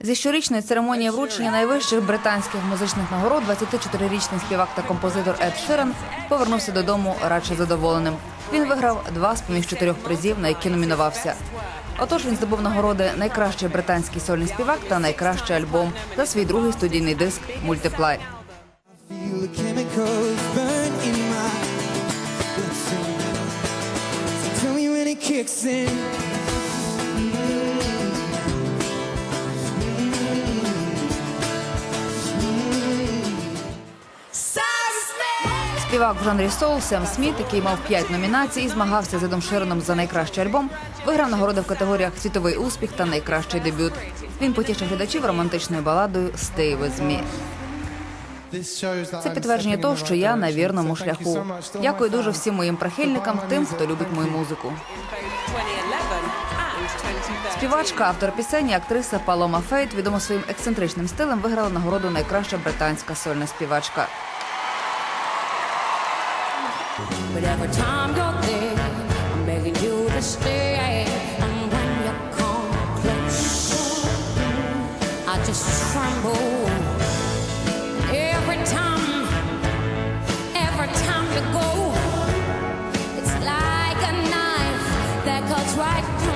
Зі щорічної церемонії вручення найвищих британських музичних нагород 24-річний співак та композитор Ед Ширен повернувся додому радше задоволеним. Він виграв два з поміж чотирьох призів, на які номінувався. Отож він здобув нагороди найкращий британський сольний співак та найкращий альбом за свій другий студійний диск Мультиплай. Tell me when it kicks in. Співак в жанрі соул Сем Сміт, який мав п'ять номінацій і змагався з Едом Широном за найкращий альбом, виграв нагороди в категоріях світовий успіх та найкращий дебют. Він потішив глядачів романтичною баладою «Stay with me». Це підтвердження того, що я на вірному шляху. Дякую дуже всім моїм прихильникам, тим, хто любить мою музику. 2011 and 2013. Співачка, автор пісень, і актриса Палома Фейт, відома своїм ексцентричним стилем, виграла нагороду найкраща британська сольна співачка. But every time you're there, I'm begging you to stay. And when you come close, I just tremble. Every time, every time you go, it's like a knife that cuts right through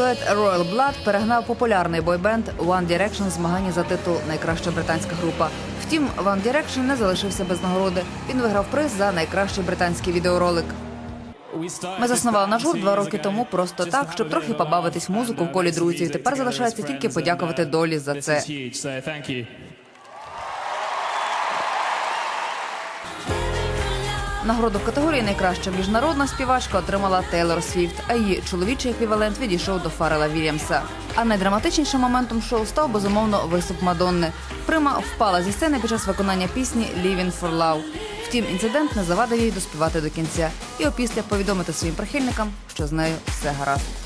Рок-дует Royal Blood перегнав популярний бойбенд One Direction в змаганні за титул Найкраща британська група. Втім, One Direction не залишився без нагороди. Він виграв приз за найкращий британський відеоролик. Ми заснували наш гурт два роки тому просто так, щоб трохи побавитись музику в колі друзів. Тепер залишається тільки подякувати долі за це. Нагороду в категорії найкраща міжнародна співачка отримала Тейлор Свіфт, а її чоловічий еквівалент відійшов до Фарела Вільямса. А найдраматичнішим моментом шоу став безумовно виступ Мадонни. Прима впала зі сцени під час виконання пісні «Living for Love». Втім, інцидент не завадив їй доспівати до кінця і опісля повідомити своїм прихильникам, що з нею все гаразд.